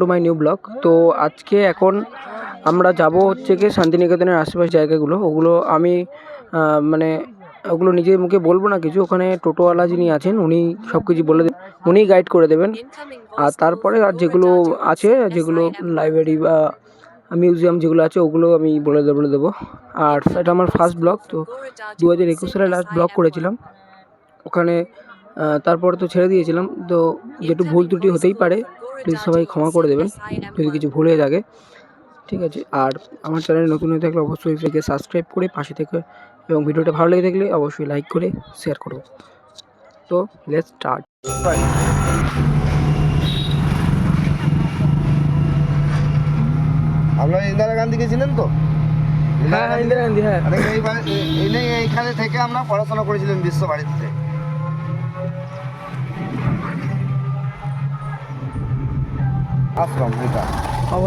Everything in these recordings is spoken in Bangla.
টু মাই নিউ ব্লগ তো আজকে এখন আমরা যাব হচ্ছে গিয়ে শান্তিনিকেতনের আশেপাশে জায়গাগুলো। ওগুলো আমি মানে ওগুলো নিজের মুখে বলব না কিছু। ওখানে টোটোওয়ালা যিনি আছেন, উনি সব কিছু বলে দেবেন উনিই গাইড করে দেবেন। আর তারপরে আর যেগুলো আছে, যেগুলো লাইব্রেরি বা মিউজিয়াম যেগুলো আছে, ওগুলো আমি বলে দেবো বলে দেবো। আর এটা আমার ফার্স্ট ব্লগ তো দু হাজার একুশ সালে লাস্ট ব্লগ করেছিলাম। ওখানে তারপর তো ছেড়ে দিয়েছিলাম। তো যেটু ভুল ত্রুটি হতেই পারে প্লিজ সবাই ক্ষমা করে দেবেন। যদি কিছু ভুল হয়ে থাকে ঠিক আছে? আর আমার চ্যানেলে নতুন হয়ে থাকলে অবশ্যই এটাকে সাবস্ক্রাইব করে পাশে থেকে এবং ভিডিওটা ভালো লেগে থাকলে অবশ্যই লাইক করে শেয়ার করো। তো লেটস স্টার্ট আপনারা ইন্দিরা গান্ধী গেছিলেন তো? হ্যাঁ হ্যাঁ ইন্দিরা গান্ধী হ্যাঁ। এইখানে থেকে আমরা পড়াশোনা করেছিলেন বিশ্ব আশ্রম এটা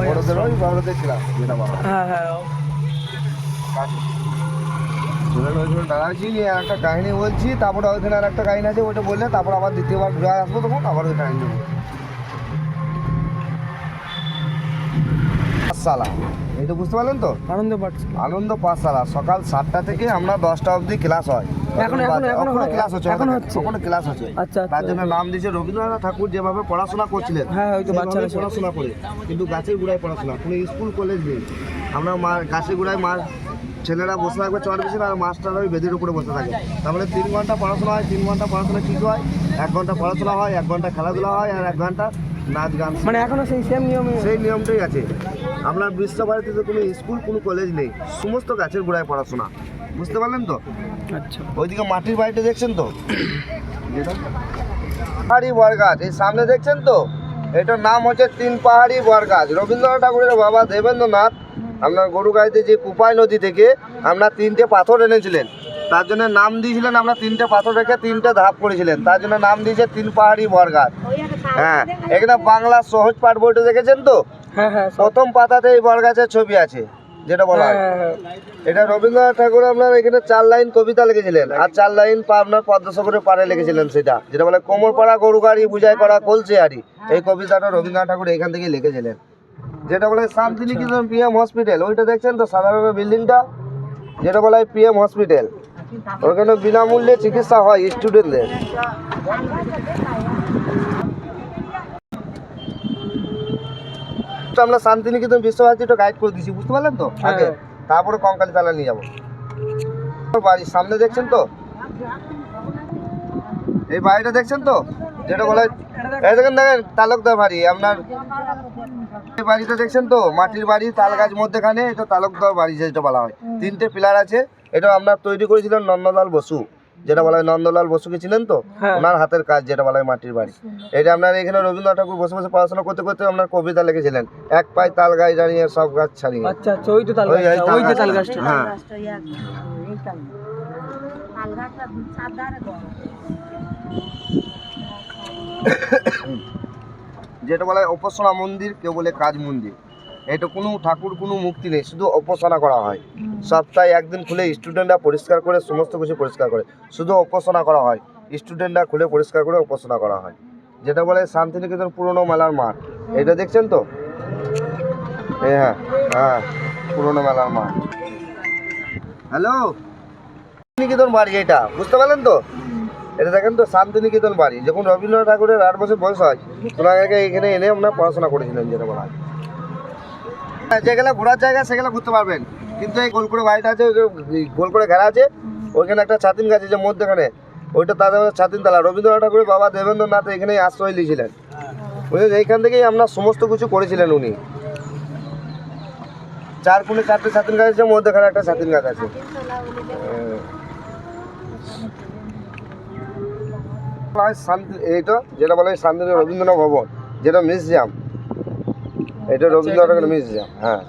বড়দের ওই বড়দের ক্লাস যেটা হ্যাঁ। হ্যাঁ একটা কাহিনী বলছি তারপরে ওইখানে আর একটা কাহিনী আছে ওইটা বললে তারপর আবার দ্বিতীয়বার ঘুরে আসব তখন আবার ওই কাহিনী বলব। পাঠশালা। এই তো বুঝতে পারলেন তো? আনন্দ আনন্দ পাঠশালা। সকাল সাতটা থেকে আমরা দশটা অবধি ক্লাস হয়। এখনো- এখনো- এখনও হয়? ক্লাস হচ্ছে এখনও হচ্ছে? ওখানে ক্লাস হচ্ছে। আচ্ছা, আচ্ছা। তার জন্য নাম দিয়েছে রবীন্দ্রনাথ ঠাকুর যেভাবে পড়াশোনা করছিলেন। হ্যাঁ, ওই বাচ্চারা পড়াশোনা করে। কিন্তু গাছের গোড়ায় পড়াশোনা। কোনো স্কুল কলেজ নেই। আমরা মা গাছের গোড়ায় মা ছেলেরা বসে থাকবে চট বেশি আর মাস্টাররা ওই বেদের উপরে বসে থাকে। তারপরে তিন ঘণ্টা পড়াশোনা হয় তিন ঘণ্টা পড়াশোনা কী হয়? এক ঘণ্টা পড়াশোনা হয় এক ঘণ্টা খেলাধুলা হয় আর এক ঘণ্টা নাচ গান। মানে এখনও সেই সেম নিয়মে সেই নিয়মটাই আছে। আপনার বিশ্বভারতীতে কোনো স্কুল কোনো কলেজ নেই। সমস্ত গাছের গোড়ায় পড়াশোনা। বুঝতে পারলেন তো? আচ্ছা। ওইদিকে মাটির বাড়িটা দেখছেন তো? পাহাড়ি বরগাছ এই সামনে দেখছেন তো? এটার নাম হচ্ছে তিন পাহাড়ি বরগাছ রবীন্দ্রনাথ ঠাকুরের বাবা দেবেন্দ্রনাথ আপনার গরুগাড়িতে যে কুপাই নদী থেকে আপনার তিনটে পাথর এনেছিলেন তার জন্য নাম দিয়েছিলেন আমরা তিনটে পাথর রেখে তিনটে ধাপ করেছিলেন তার জন্য নাম দিয়েছে তিন পাহাড়ি বরগাছ হ্যাঁ এখানে বাংলা সহজ পাঠ বইটা দেখেছেন তো? হ্যাঁ হ্যাঁ প্রথম পাতাতে এই বরগাছের ছবি আছে। যেটা বলা হয়। হ্যাঁ, হ্যাঁ, এটা রবীন্দ্রনাথ ঠাকুর আপনার এখানে চার লাইন কবিতা লিখেছিলেন। আর চার লাইন আপনার পদ্মসাগরের পাড়ে লিখেছিলেন সেটা। যেটা বলে কোমর পাড়া গরু গাড়ি বুঝাই করা কলছে আরি এই কবিতাটা রবীন্দ্রনাথ ঠাকুর এখান থেকে লিখেছিলেন। যেটা বলে শান্তিনিকেতন পিএম হসপিটাল। ওইটা দেখছেন তো সাধারণ বিল্ডিংটা? যেটা বলা হয় পিএম হসপিটাল। ওখানে বিনামূল্যে চিকিৎসা হয় স্টুডেন্টদের আমরা শান্তিনিকেতন বিশ্বভারতীটা গাইড করে দিয়েছি বুঝতে পারলেন তো? আগে হ্যাঁ। তারপরে কঙ্কালী তালা নিয়ে যাব। বাড়ির সামনে দেখছেন তো? এই বাড়িটা দেখছেন তো? যেটা বলা হয় এই দেখেন দেখেন তালুকদার বাড়ি আপনার এই বাড়িটা দেখছেন তো? মাটির বাড়ি তাল গাছ মধ্যেখানে এটা তালুকদার বাড়ি যেটা বলা হয়। তিনটে পিলার আছে এটা আপনার তৈরি করেছিলেন নন্দলাল বসু। যেটা বলা হয় নন্দলাল বসুকে ছিলেন তো? হ্যাঁ। ওনার হাতের কাজ যেটা বলা হয় মাটির বাড়ি। এটা আপনার এখানে রবীন্দ্রনাথ ঠাকুর বসে বসে পড়াশোনা করতে করতে আপনার কবিতা লিখেছিলেন। এক পায়ে তাল গাছ দাঁড়িয়ে সব গাছ ছাড়িয়ে। আচ্ছা আচ্ছা ওই তো তাল ওই- ওই গাছটা, তাল ওই যে তাল গাছটা। গাছটা হ্যাঁ যেটা বলা হয় উপাসনা মন্দির কেউ বলে কাজ মন্দির। এটা কোনো ঠাকুর কোনো মুক্তি নেই শুধু উপাসনা করা হয়। সপ্তাহে একদিন খুলে স্টুডেন্টরা পরিষ্কার করে সমস্ত কিছু পরিষ্কার করে শুধু উপাসনা করা হয়। স্টুডেন্টরা খুলে পরিষ্কার করে উপাসনা করা হয়। যেটা বলে শান্তিনিকেতন পুরনো মেলার মাঠ। এটা দেখছেন তো? হ্যাঁ হ্যাঁ পুরনো মেলার মাঠ। হ্যালো শান্তিনিকেতন বাড়ি এটা বুঝতে পারলেন তো? এটা দেখেন তো শান্তিনিকেতন বাড়ি। যখন রবীন্দ্রনাথ ঠাকুরের আট বছর বয়স হয় ওনাকে এখানে এনে আমরা পড়াশোনা করেছিলেন যেটা বলা হ্যাঁ, যেগুলো ঘোরার জায়গা, সেগুলো ঘুরতে পারবেন। কিন্তু এই গোল করে বাড়িটা আছে গোল করে ঘেরা আছে, ওইখানে একটা ছাতিন গাছ আছে মধ্যখানে। ওইটা তাদের ছাতিন তালা রবীন্দ্রনাথ ঠাকুরের বাবা দেবেন্দ্রনাথ এখানেই আশ্রয় নিয়েছিলেন। বুঝলেন এইখান থেকেই আমরা সমস্ত কিছু করেছিলেন উনি। চার কোণে চারটে ছাতিন গাছ আছে, মধ্যখানে একটা ছাতিন গাছ আছে। বলা হয়। শান্তি এইটা যেটা বলা শান্তিনিকেতন রবীন্দ্রনাথ ভবন, যেটা মিউজিয়াম। এটা রবীন্দ্রনাথ ঠাকুরের মিউজিয়াম হ্যাঁ।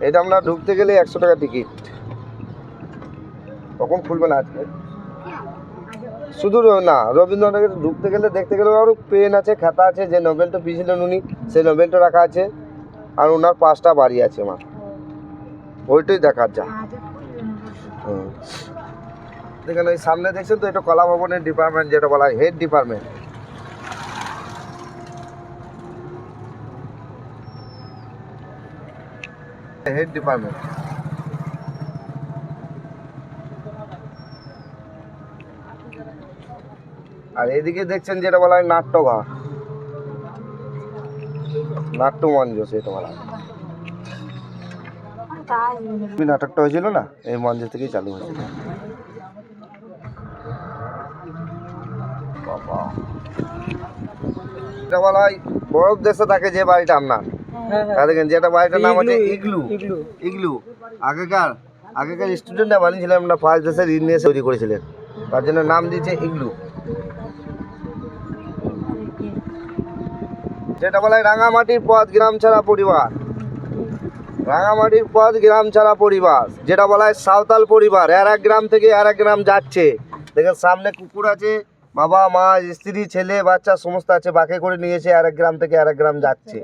এটা আমরা ঢুকতে গেলে একশো টাকা টিকিট। কখন খুলবে না আজকে। শুধু না রবীন্দ্রনাথ ঢুকতে গেলে দেখতে গেলে আরও পেন আছে খাতা আছে যে নোবেলটা পেয়েছিলেন উনি সেই নোবেলটা রাখা আছে আর ওনার পাঁচটা বাড়ি আছে আমার। ওইটাই দেখার যা হুম। দেখেন ওই সামনে দেখছেন তো এটা কলা ভবনের ডিপার্টমেন্ট যেটা বলা হয় হেড ডিপার্টমেন্ট হেড ডিপার্টমেন্ট আর এদিকে দেখছেন যেটা বলা হয় নাট্যঘর। নাট্যমঞ্চ সেটা বলা হয়। নাটকটা হয়েছিল না? এই মঞ্চ থেকেই চালু হয়েছিল। এটা বলা হয় বরফ দেশে থাকে যে বাড়িটা আপনার। আর দেখেন যেটা বাড়িটার নাম হচ্ছে ইগলু ইগলু। ইগলু। আগেকার আগেকার স্টুডেন্টরা বানিয়েছিলেন আমরা ফার্স্ট দেশের ঋণ নিয়ে তৈরি করেছিলেন। তার জন্য নাম দিয়েছে ইগলু। যেটা বলা হয় রাঙামাটির পথ গ্রাম ছাড়া পরিবার। রাঙামাটির পথ গ্রাম ছাড়া পরিবার। যেটা বলা হয় সাঁওতাল পরিবার। আর এক গ্রাম থেকে আর এক গ্রাম যাচ্ছে। দেখেন সামনে কুকুর আছে বাবা মা স্ত্রী ছেলে বাচ্চা সমস্ত আছে বাঁকে করে নিয়েছে আর এক গ্রাম থেকে আর এক গ্রাম যাচ্ছে।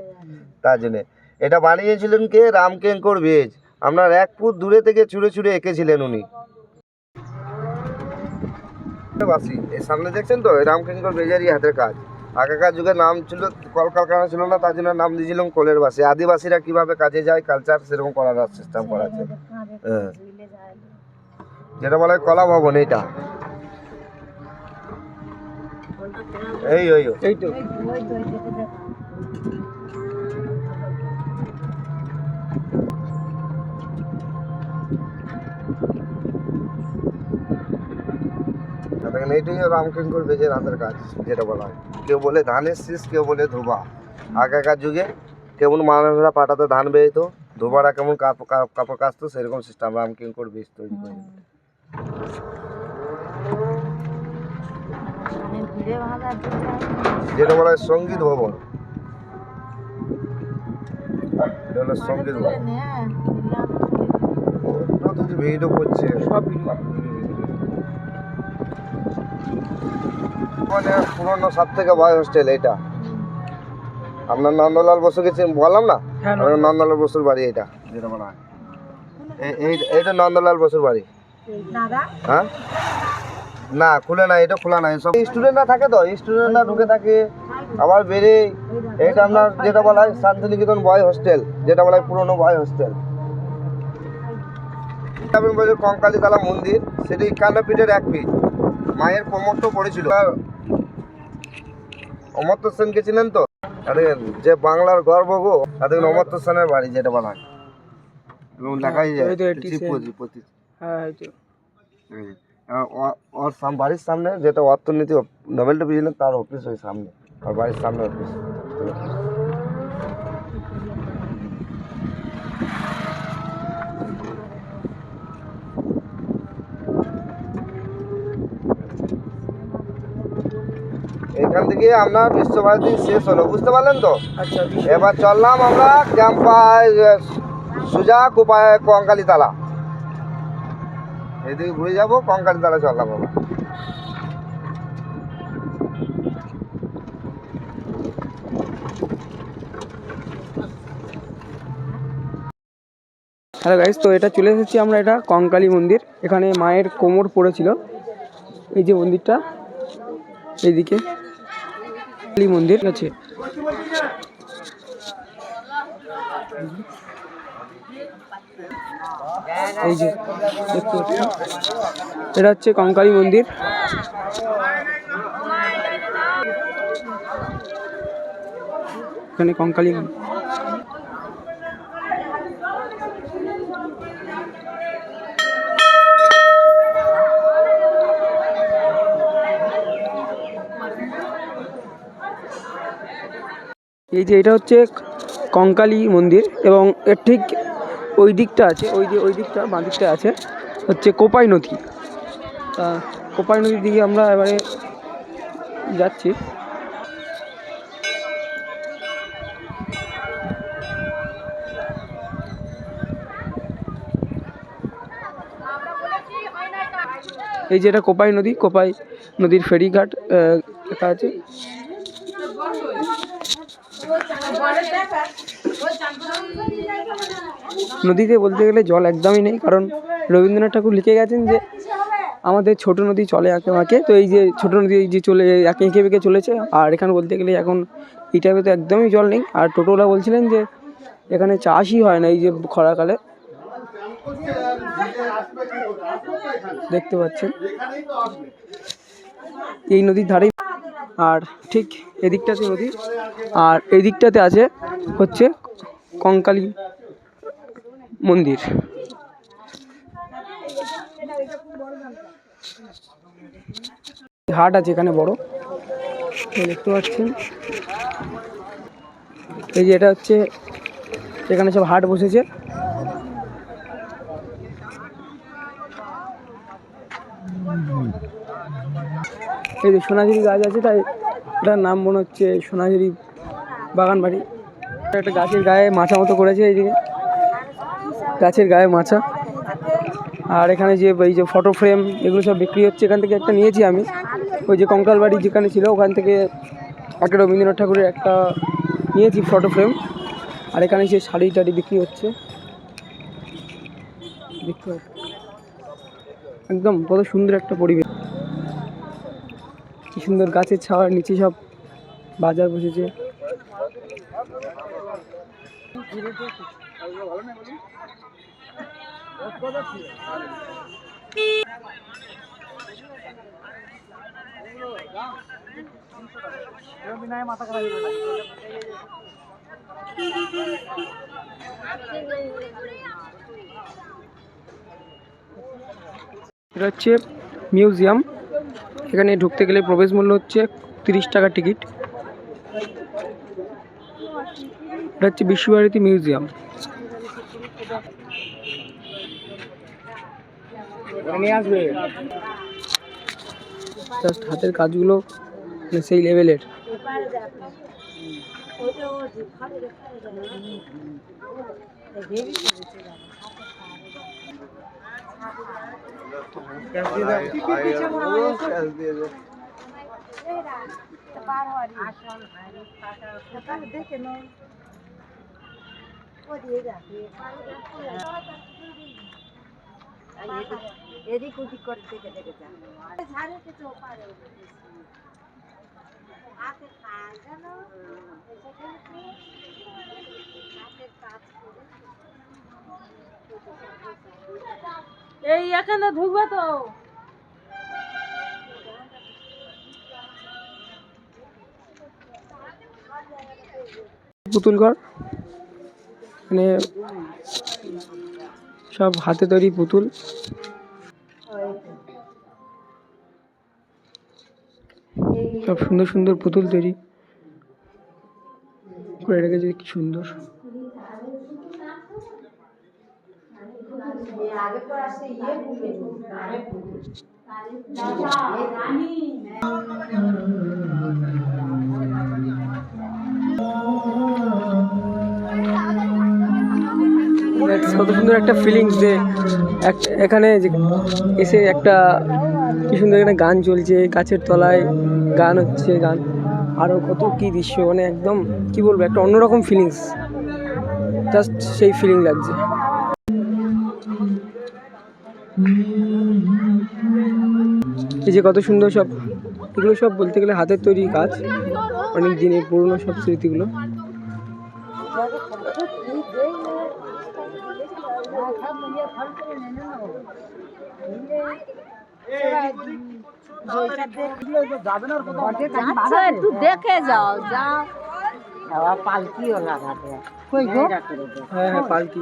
তার জন্যে এটা বানিয়েছিলেন কে? রামকেঙ্কর বেজ। আপনার এক ফুট দূরে থেকে ছুঁড়ে ছুঁড়ে এঁকেছিলেন উনি। বাসি, এই সামনে দেখছেন তো? রামকেঙ্কর বেজারই হাতের কাজ। আগেকার যুগে নাম ছিল, কলকারখানা ছিল না, তার জন্য নাম দিয়েছিলাম কোলের বাসি। আদিবাসীরা কীভাবে কাজে যায় কালচার সেরকম করার সিস্টেম করা আছে। হ্যাঁ। যেটা বলা কলা ভবন, এইটা। এই ওই। এই। তো দেখেন এইটাই রামকিঙ্কর বেজের হাতের কাজ যেটা বলা হয়। কেউ বলে ধানের শীষ কেউ বলে ধোবা। আগেকার যুগে কেমন মানুষরা পাটাতে ধান বেরোতো ধোবারা কেমন কাপড় কাচতো সেরকম সিস্টেম রামকিঙ্কর বেজ তৈরি করে যেটা বলা হয় সংগীত ভবন। এটা হলো সংগীত ভবন। ভিডিও করছে। সব ভিডিও মানে পুরনো সব থেকে বয় হোস্টেল এটা আপনার নন্দলাল বসু গেছে বললাম না? হ্যাঁ আপনার নন্দলাল। বসুর বাড়ি এটা যেটা বলা হয়। এই- এই এইটা নন্দলাল বসুর বাড়ি। হ্যাঁ? না খুলে না এটা খোলা নাই সব স্টুডেন্টরা থাকে তো স্টুডেন্টরা ঢুকে থাকে আবার বেরে এটা আপনার যেটা বলা হয় শান্তিনিকেতন বয় হোস্টেল যেটা বলা হয় পুরনো বয় হোস্টেল আপনি বলছেন কঙ্কালীতলা মন্দির সেটি একান্ন এক পিঠ। মায়ের কোমরটা পড়েছিল। আর অমর্ত্য সেনকে চিনেন তো? আরে যে বাংলার গর্ব গো। তাদের অমর্ত্য সেনের বাড়ি যেটা বলা হয়। এবং দেখাই যায় হ্যাঁ আর ওর বাড়ির সামনে যেটা অর্থনীতি নোবেলটা পেয়েছিলেন তার অফিস ওই সামনে। আর বাড়ির সামনে অফিস এখান থেকে আপনার বিশ্বভারতী শেষ হলো বুঝতে পারলেন তো? আচ্ছা এবার চললাম আমরা ক্যাম্পায় সুজা কুপায় কঙ্কালী তালা এদিকে ঘুরে যাব কঙ্কালী তালা চললাম আমরা। হ্যালো গাইস তো এটা চলে এসেছি আমরা এটা কঙ্কালী মন্দির। এখানে মায়ের কোমর পড়েছিল। এই যে মন্দিরটা এইদিকে। কালী মন্দির আছে। এই যে এটা হচ্ছে কঙ্কালী মন্দির। এখানে কঙ্কালী এই যে এটা হচ্ছে কঙ্কালী মন্দির এবং এর ঠিক ওই দিকটা আছে, ওই যে ওই দিকটা, বাঁ দিকটা আছে, হচ্ছে কোপাই নদী। কোপাই নদীর দিকে আমরা এবারে যাচ্ছি। এই যে এটা কোপাই নদী, কোপাই নদীর ফেরিঘাট লেখা আছে। নদীতে বলতে গেলে জল একদমই নেই, কারণ রবীন্দ্রনাথ ঠাকুর লিখে গেছেন যে আমাদের ছোট নদী চলে আঁকে বাঁকে তো এই যে ছোট নদী যে চলে, একে এঁকে বেঁকে চলেছে, আর এখানে বলতে গেলে এখন এই টাইমে তো একদমই জল নেই। আর টোটোওয়ালা বলছিলেন যে এখানে চাষই হয় না এই যে খরাকালে। দেখতে পাচ্ছেন। এই নদীর ধারেই আর ঠিক এদিকটাতে নদী, আর এদিকটাতে আছে হচ্ছে কঙ্কালী মন্দির। হাট আছে এখানে বড় দেখতে পাচ্ছেন। এই যে এটা হচ্ছে, এখানে সব হাট বসেছে। এই যে সোনাঝুরি গাছ আছে, তাই এটার নাম মনে হচ্ছে সোনাঝুরি বাগান বাড়ি একটা গাছের গায়ে মাছা মতো করেছে এইদিকে। গাছের গায়ে মাছা। আর এখানে যে এই যে ফটো ফ্রেম এগুলো সব বিক্রি হচ্ছে, এখান থেকে একটা নিয়েছি আমি। ওই যে কঙ্কাল বাড়ি যেখানে ছিল, ওখান থেকে একটা রবীন্দ্রনাথ ঠাকুরের একটা নিয়েছি ফটো ফ্রেম আর এখানে যে শাড়ি টাড়ি বিক্রি হচ্ছে। একদম কত সুন্দর একটা পরিবেশ। সুন্দর গাছের ছাওয়ার নিচে সব বাজার বসেছে। এটা হচ্ছে মিউজিয়াম। এখানে ঢুকতে গেলে প্রবেশ মূল্য হচ্ছে তিরিশ টাকা টিকিট। এটা হচ্ছে বিশ্বভারতী মিউজিয়াম। জাস্ট হাতের কাজগুলো মানে সেই লেভেলের। এদিক ওদিক করে দেখে দেখে যা ঝাড়ে কিছু পারে কাজ এই এখানে ঢুকবে তো। পুতুল ঘর। মানে সব হাতে তৈরি পুতুল। সব সুন্দর সুন্দর পুতুল তৈরি। করে রেখেছে, কি সুন্দর। কত সুন্দর একটা ফিলিংস যে এক- এখানে যে এসে একটা কি সুন্দর এখানে গান চলছে গাছের তলায় গান হচ্ছে গান। আরও কত কি দৃশ্য মানে একদম কি বলব একটা অন্যরকম ফিলিংস জাস্ট সেই ফিলিং লাগছে। এই যে কত সুন্দর সব এগুলো সব বলতে গেলে হাতের তৈরি কাজ। অনেক দিনের পুরনো সব স্মৃতিগুলো। আচ্ছা দেখে যাও যাও। পালকিও লাগাতে হ্যাঁ হ্যাঁ পালকি।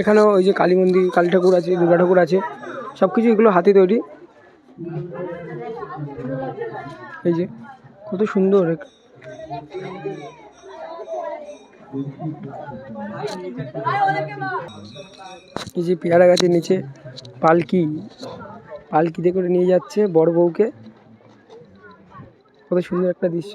এখানেও ওই যে কালী মন্দির, কালী ঠাকুর আছে, দুর্গা ঠাকুর আছে সব কিছু এগুলো হাতে তৈরি। এই যে, কত সুন্দর। এই যে পেয়ারা গাছের নিচে পালকি। পালকিতে করে নিয়ে যাচ্ছে বড় বউকে। কত সুন্দর একটা দৃশ্য।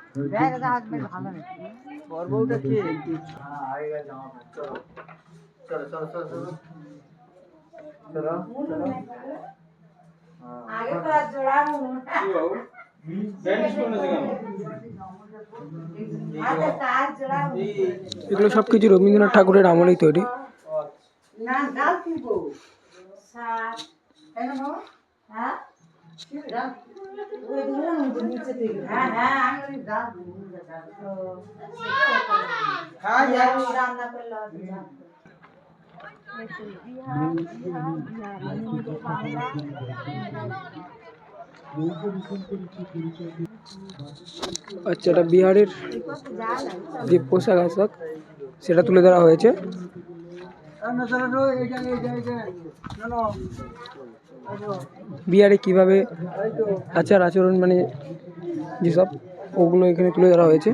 এগুলো সব কিছু রবীন্দ্রনাথ ঠাকুরের আমলেই তৈরি। আচ্ছা এটা বিহারের যে পোশাক আশাক সেটা তুলে ধরা হয়েছে বিহারে কীভাবে আচার আচরণ মানে যেসব ওগুলো এখানে তুলে ধরা হয়েছে।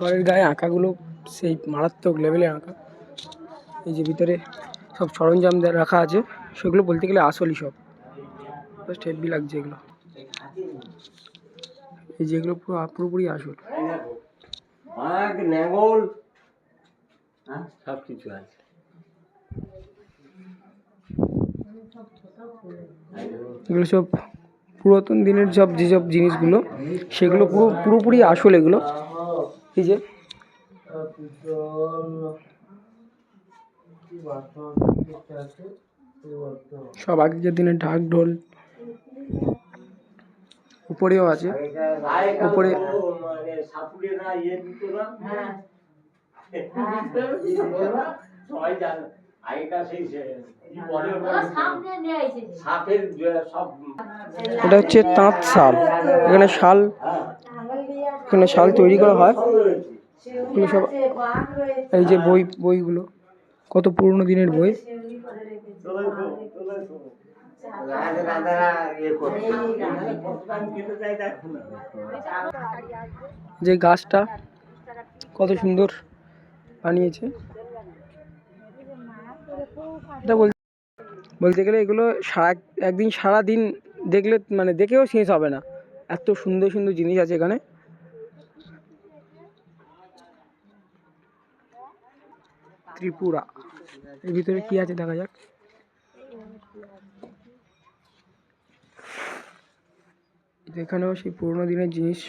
ঘরের গায়ে আঁকাগুলো, সেই মারাত্মক লেভেলে আঁকা। এই যে ভিতরে সব সরঞ্জাম রাখা আছে, সেগুলো বলতে গেলে আসলই সব। জাস্ট হেভি লাগছে এগুলো। এই যেগুলো পুরো পুরোপুরি আসল। নেগল হ্যাঁ? সব কিছু আছে। এগুলো সব পুরাতন দিনের সব যেসব জিনিসগুলো সেগুলো পুরো পুরোপুরি আসল এগুলো। এই যে সব আগেকার দিনের ঢাক ঢোল উপরেও আছে উপরে মানে সাপুড়েরা ইয়ে দিত না সবাই জানে আগেকার সেই সে- বলে বলে সাপের আছে। উপরে এটা হচ্ছে তাঁত শাল। এখানে শাল এখানে শাল তৈরি করা হয়। সব এই যে বই বইগুলো। কত পুরনো দিনের বই। যে গাছটা কত সুন্দর বানিয়েছে। এটা বল বলতে গেলে এগুলো সারা একদিন সারা দিন দেখলে মানে দেখেও শেষ হবে না। এত সুন্দর সুন্দর জিনিস আছে এখানে। ত্রিপুরা। এর ভিতরে কি আছে দেখা যাক। এখানেও সেই পুরোনো দিনের জিনিস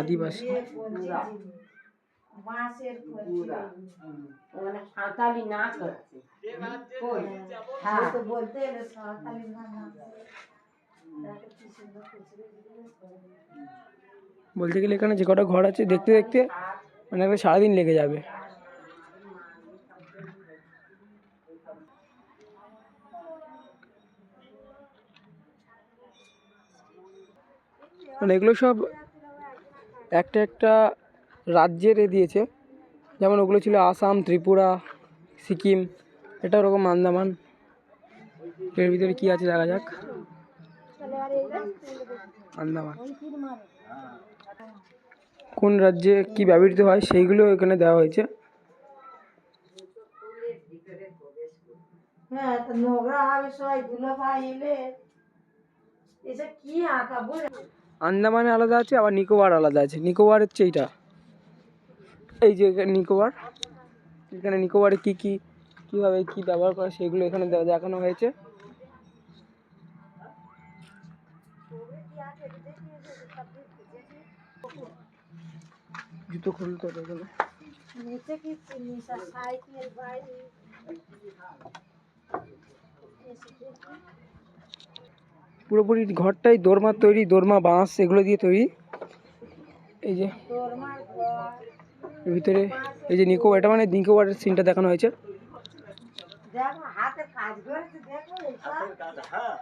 আদিবাসী। বলতে গেলে এখানে যে কটা ঘর আছে, দেখতে দেখতে মানে সারাদিন লেগে যাবে। মানে এগুলো সব একটা একটা রাজ্যের এ দিয়েছে। যেমন ওগুলো ছিল আসাম, ত্রিপুরা, সিকিম, এটা ওরকম আন্দামান। এর ভিতরে কি আছে দেখা যাক। আন্দামান। কোন রাজ্যে কি ব্যবহৃত হয় সেইগুলো এখানে দেওয়া হয়েছে। হ্যাঁ আন্দামানে আলাদা আছে, আবার নিকোবর আলাদা আছে। নিকোবর হচ্ছে এইটা। এই যে নিকোবর। এখানে নিকোবরে কী কী, কীভাবে কী ব্যবহার করে সেগুলো এখানে দেখানো হয়েছে। জুতো খুলতে হবে সাইকেল পুরোপুরি ঘরটাই দোরমা তৈরি দোরমা বাঁশ এগুলো দিয়ে তৈরি। এই যে ভিতরে এই যে নিকো এটা মানে নিকোবরের সিনটা দেখানো হয়েছে। হ্যাঁ হ্যাঁ,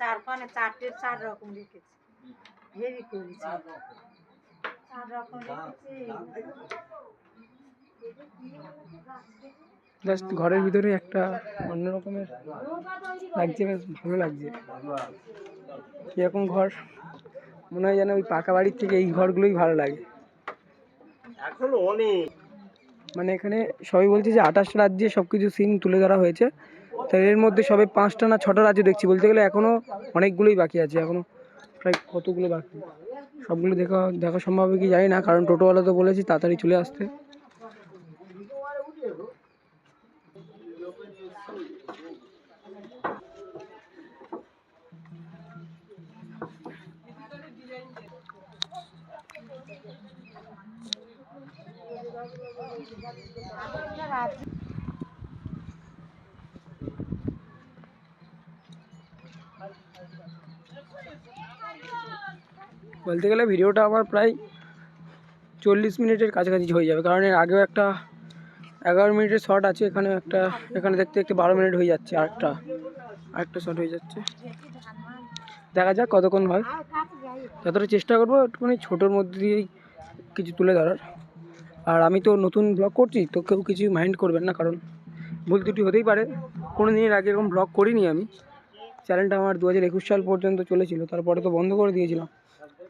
চার পানে চারটে চার রকম হেভি করেছে। জাস্ট ঘরের ভিতরে একটা অন্য রকমের লাগছে বেশ ভালো লাগছে। এরকম ঘর? মনে হয় যেন ওই পাকা বাড়ির থেকে এই ঘরগুলোই ভালো লাগে। এখনও অনেক। মানে এখানে সবাই বলছে যে আঠাশটা রাজ্যে সব কিছু সিন তুলে ধরা হয়েছে। তাই এর মধ্যে সবে পাঁচটা না ছটা রাজ্য দেখছি। বলতে গেলে এখনও অনেকগুলোই বাকি আছে। এখনও প্রায় কতগুলো বাকি? সবগুলো দেখা দেখা সম্ভব হবে কি জানি না, কারণ টোটোওয়ালা তো বলেছি তাড়াতাড়ি চলে আসতে। বলতে গেলে ভিডিওটা আমার প্রায় চল্লিশ মিনিটের কাছাকাছি হয়ে যাবে। কারণ এর আগেও একটা এগারো মিনিটের শর্ট আছে এখানে একটা, এখানে দেখতে দেখতে বারো মিনিট হয়ে যাচ্ছে আরেকটা আরেকটা শর্ট হয়ে যাচ্ছে। দেখা যাক কতক্ষণ হয়। যতটা চেষ্টা করব একটুখানি ছোটোর মধ্যে দিয়েই কিছু তুলে ধরার। আর আমি তো নতুন ব্লগ করছি, তো কেউ কিছু মাইন্ড করবেন না, কারণ ভুল ত্রুটি হতেই পারে। কোনো দিনের আগে এরকম ব্লগ করিনি আমি। চ্যানেলটা আমার দু হাজার একুশ সাল পর্যন্ত চলেছিল, তারপরে তো বন্ধ করে দিয়েছিলাম।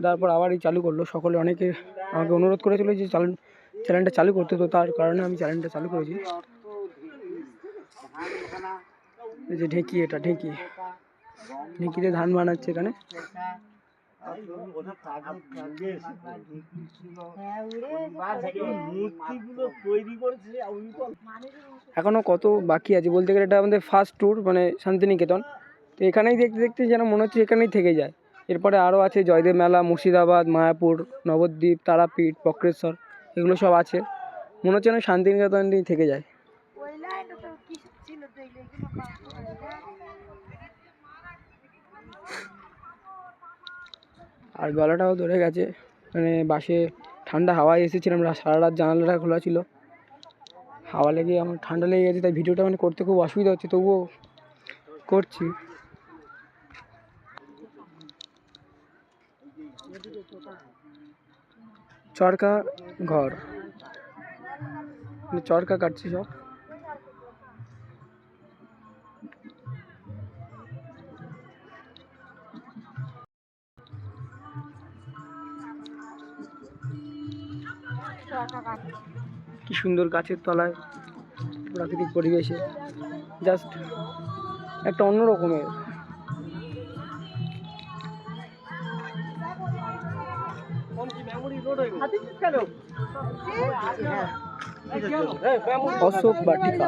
তারপর আবার এই চালু করল। সকলে অনেকে আমাকে অনুরোধ করেছিল যে চালু, চ্যানেলটা চালু করতে, তো তার কারণে আমি চ্যানেলটা চালু করেছি। এই যে ঢেঁকি এটা, ঢেঁকি। ঢেঁকিতে ধান বানাচ্ছে এখানে। এখনও কত বাকি আছে? বলতে গেলে এটা আমাদের ফার্স্ট ট্যুর মানে শান্তিনিকেতন। তো এখানেই দেখতে দেখতে যেন মনে হচ্ছে এখানেই থেকে যায়। এরপরে আরও আছে জয়দেব মেলা, মুর্শিদাবাদ, মায়াপুর, নবদ্বীপ, তারাপীঠ, বক্রেশ্বর, এগুলো সব আছে। মনে হচ্ছে যেন শান্তিনিকেতনই থেকে যায়। আর গলাটাও ধরে গেছে মানে বাসে ঠান্ডা হাওয়ায় এসেছিলাম সারা রাত জানালাটা খোলা ছিল। হাওয়া লেগে আমার ঠান্ডা লেগে গেছে, তাই ভিডিওটা মানে করতে খুব অসুবিধা হচ্ছে, তবুও করছি। চরকা ঘর। মানে চরকা কাটছি সব। কি সুন্দর গাছের তলায় প্রাকৃতিক পরিবেশে। জাস্ট একটা অন্য রকমের অশোক বাটিকা।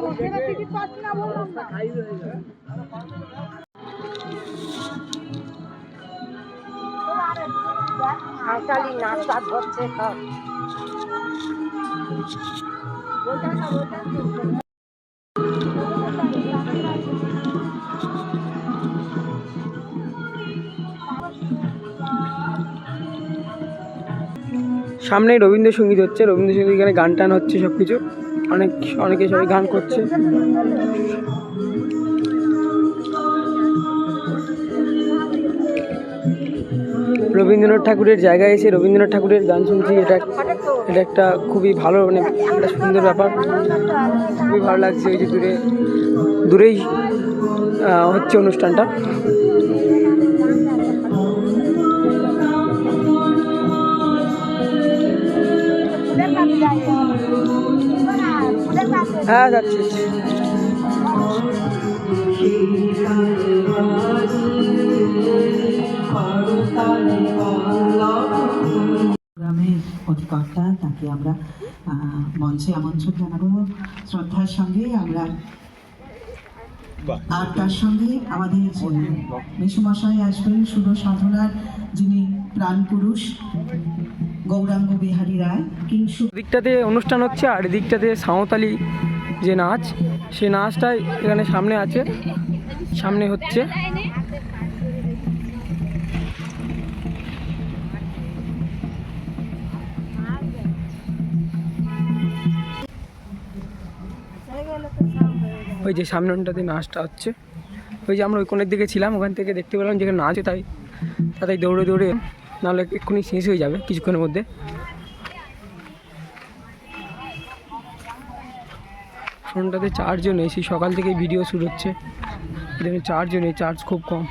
সাঁওতালি নাস্তা ধরছে সামনেই রবীন্দ্রসঙ্গীত হচ্ছে, রবীন্দ্রসঙ্গীত এখানে গান টান হচ্ছে সব কিছু অনেক, অনেকে সবাই গান করছে। রবীন্দ্রনাথ ঠাকুরের জায়গায় এসে রবীন্দ্রনাথ ঠাকুরের গান শুনছি, এটা এটা একটা খুবই ভালো মানে একটা সুন্দর ব্যাপার। খুবই ভালো লাগছে ওই যে দূরে, দূরেই হচ্ছে অনুষ্ঠানটা। হ্যাঁ যাচ্ছি। অধিকর্তা তাকে আমরা মঞ্চে আমন্ত্রণ জানাব। শ্রদ্ধার সঙ্গে আমরা আর তার সঙ্গে আমাদের মেসুমশাই আসবেন সুর সাধনার যিনি প্রাণ পুরুষ গৌরাঙ্গ বিহারী রায় কিংসু দিকটাতে অনুষ্ঠান হচ্ছে আর এদিকটাতে সাঁওতালি যে নাচ সে নাচটাই এখানে সামনে আছে। সামনে হচ্ছে। ওই যে সামনেটাতে নাচটা হচ্ছে। ওই যে আমরা ওই কোণের দিকে ছিলাম, ওখান থেকে দেখতে পেলাম যেখানে নাচ তাই তাই দৌড়ে দৌড়ে নাহলে এক্ষুনি শেষ হয়ে যাবে কিছুক্ষণের মধ্যে। ফোনটাতে চার্জও নেই, সেই সকাল থেকে ভিডিও শুরু হচ্ছে। এখানে চার্জও নেই চার্জ খুব কম।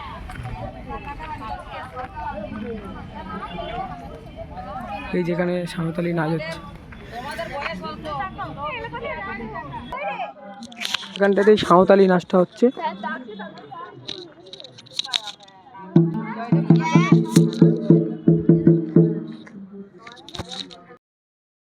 এই যেখানে সাঁওতালি নাচ হচ্ছে। এখানটাতে সাঁওতালি নাচটা হচ্ছে।